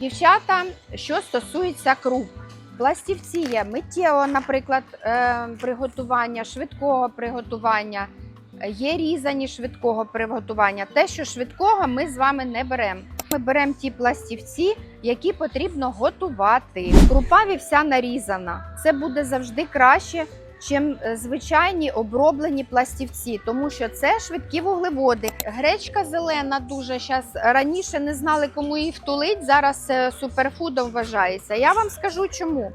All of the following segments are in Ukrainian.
Дівчата, що стосується круп, пластівці є миттєвого, наприклад, е, приготування, швидкого приготування, є різані швидкого приготування. Те, що швидкого, ми з вами не беремо. Ми беремо ті пластівці, які потрібно готувати. Крупа вівся нарізана. Це буде завжди краще, чим е, звичайні оброблені пластівці, тому що це швидкі вуглеводи. Гречка зелена дуже зараз раніше не знали, кому її втулить. Зараз е, суперфудом вважається. Я вам скажу чому.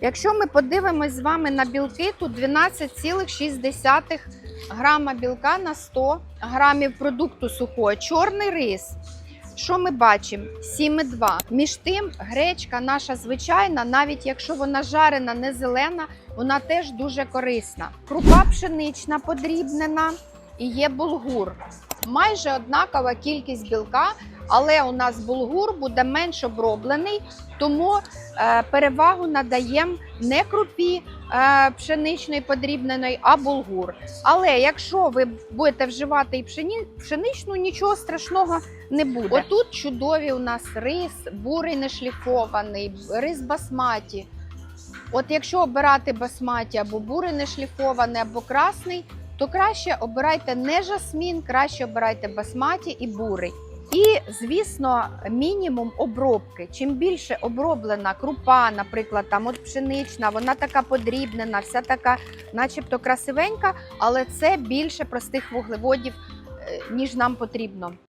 Якщо ми подивимось з вами на білки, тут 12,6 грама білка на 100 грамів продукту сухого. Чорний рис. Що ми бачимо? 7,2. Між тим, гречка наша звичайна, навіть якщо вона жарена, не зелена, вона теж дуже корисна. Крупа пшенична подрібнена і є булгур. Майже однакова кількість білка, але у нас булгур буде менш оброблений, тому е, перевагу надаємо не крупі е, пшеничної подрібненої, а булгур. Але якщо ви будете вживати і пшеничну, нічого страшного не буде. Отут чудові у нас рис, бурий нешліфований, рис басматі. От якщо обирати басматі або бурий нешліфований, або красний, то краще обирайте не жасмін, краще обирайте басматі і бурий. І, звісно, мінімум обробки. Чим більше оброблена крупа, наприклад, там от пшенична, вона така подрібнена, вся така, начебто красивенька, але це більше простих вуглеводів, е, ніж нам потрібно.